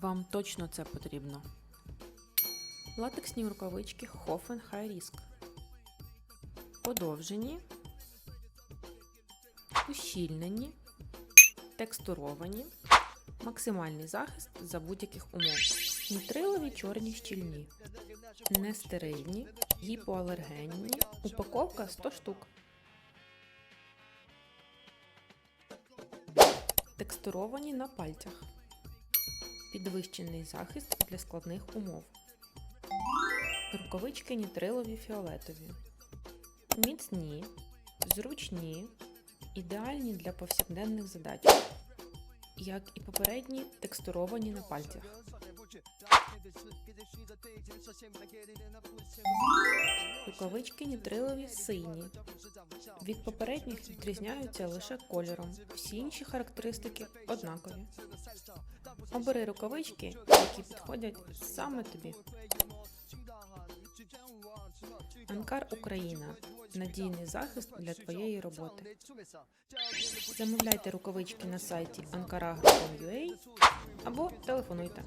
Вам точно це потрібно. Латексні рукавички Hoffen High Risk. Подовжені, ущільнені, текстуровані, максимальний захист за будь-яких умов. Нітрилові чорні щільні, нестерильні, гіпоалергенні, упаковка 100 штук. Текстуровані на пальцях. Підвищений захист для складних умов. Рукавички нітрилові фіолетові. Міцні, зручні, ідеальні для повсякденних задач. Як і попередні, текстуровані на пальцях. Рукавички нітрилові сині. Від попередніх відрізняються лише кольором. Всі інші характеристики однакові. Обери рукавички, які підходять саме тобі. Анкар Україна надійний захист для твоєї роботи. Замовляйте рукавички на сайті ankaragro.ua або телефонуйте.